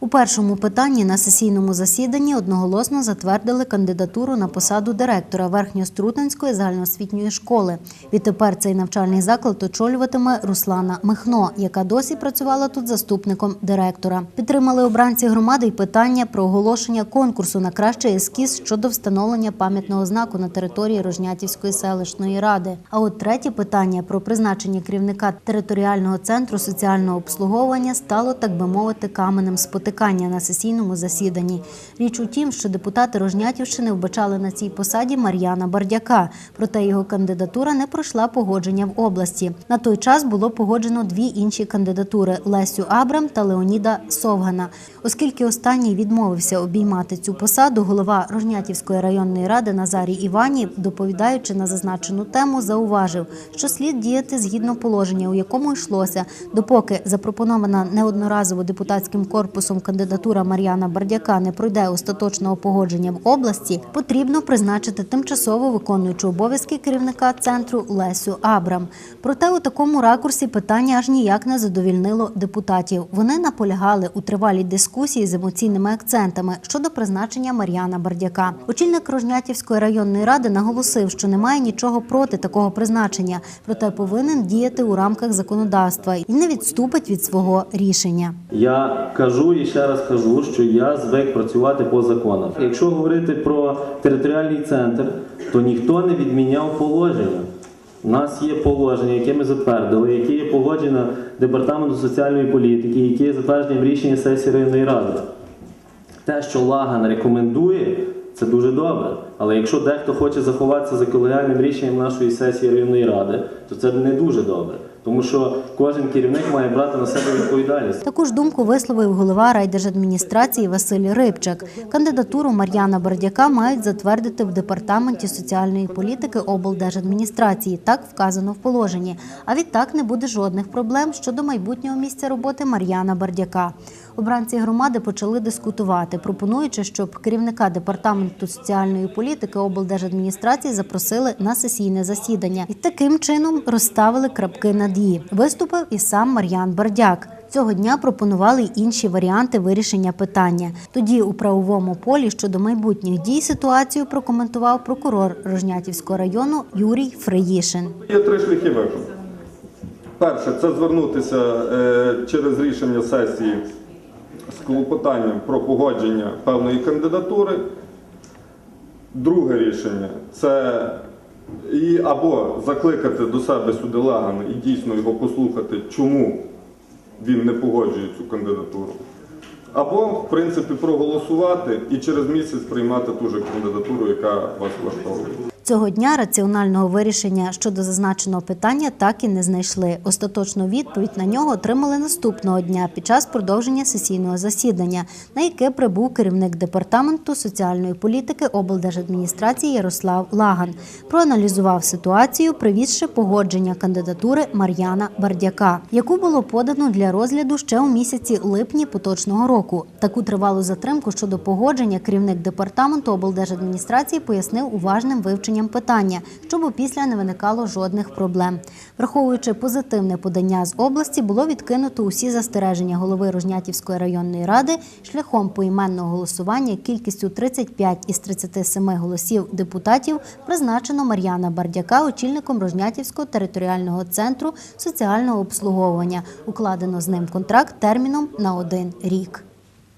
У першому питанні на сесійному засіданні одноголосно затвердили кандидатуру на посаду директора Верхньострутинської загальноосвітньої школи. Відтепер цей навчальний заклад очолюватиме Руслана Михно, яка досі працювала тут заступником директора. Підтримали обранці громади й питання про оголошення конкурсу на кращий ескіз щодо встановлення пам'ятного знаку на території Рожнятівської селищної ради. А от третє питання про призначення керівника територіального центру соціального обслуговування стало, так би мовити, каменем спотикання на сесійному засіданні. Річ у тім, що депутати Рожнятівщини вбачали на цій посаді Мар'яна Бардяка, проте його кандидатура не пройшла погодження в області. На той час було погоджено дві інші кандидатури Лесю Абрам та Леоніда Совгана. Оскільки останній відмовився обіймати цю посаду, голова Рожнятівської районної ради Назарій Іванів, доповідаючи на зазначену тему, зауважив, що слід діяти згідно положення, у якому йшлося, допоки запропонована неодноразово депутатським корпусом кандидатура Мар'яна Бардяка не пройде остаточного погодження в області, потрібно призначити тимчасово виконуючу обов'язки керівника центру Лесю Абрам. Проте у такому ракурсі питання аж ніяк не задовільнило депутатів. Вони наполягали у тривалій дискусії з емоційними акцентами щодо призначення Мар'яна Бардяка. Очільник Рожнятівської районної ради наголосив, що немає нічого проти такого призначення, проте повинен діяти у рамках законодавства і не відступить від свого рішення. Я кажу і ще раз кажу, що я звик працювати по законах. Якщо говорити про територіальний центр, то ніхто не відміняв положення. У нас є положення, яке ми затвердили, яке є погоджено департаменту соціальної політики, яке є затверджені в рішенні сесії районної ради. Те, що Лаган рекомендує, це дуже добре. Але якщо дехто хоче заховатися за колегіальним рішенням нашої сесії районної ради, то це не дуже добре. Тому що кожен керівник має брати на себе відповідальність. Таку ж думку висловив голова райдержадміністрації Василь Рибчак. Кандидатуру Мар'яна Бардяка мають затвердити в департаменті соціальної політики облдержадміністрації. Так вказано в положенні. А відтак не буде жодних проблем щодо майбутнього місця роботи Мар'яна Бардяка. Обранці громади почали дискутувати, пропонуючи, щоб керівника департаменту соціальної політики облдержадміністрації запросили на сесійне засідання і таким чином розставили крапки над «і». Виступив і сам Мар'ян Бардяк. Цього дня пропонували й інші варіанти вирішення питання. Тоді у правовому полі щодо майбутніх дій ситуацію прокоментував прокурор Рожнятівського району Юрій Фриїшин. Є три шляхи виходу. Перше це звернутися е, через рішення сесії з клопотанням про погодження певної кандидатури. Друге рішення це і або закликати до себе сюди Лагана і дійсно його послухати, чому він не погоджує цю кандидатуру. Або, в принципі, проголосувати і через місяць приймати ту же кандидатуру, яка вас влаштовує. Цього дня раціонального вирішення щодо зазначеного питання так і не знайшли. Остаточну відповідь на нього отримали наступного дня під час продовження сесійного засідання, на яке прибув керівник департаменту соціальної політики облдержадміністрації Ярослав Лаган. Проаналізував ситуацію, привізши погодження кандидатури Мар'яна Бардяка, яку було подано для розгляду ще у місяці липні поточного року. Таку тривалу затримку щодо погодження керівник департаменту облдержадміністрації пояснив уважним вивченням питання, щоб опісля не виникало жодних проблем. Враховуючи позитивне подання з області, було відкинуто усі застереження голови Рожнятівської районної ради шляхом поіменного голосування кількістю 35 із 37 голосів депутатів призначено Мар'яна Бардяка очільником Рожнятівського територіального центру соціального обслуговування. Укладено з ним контракт терміном на один рік.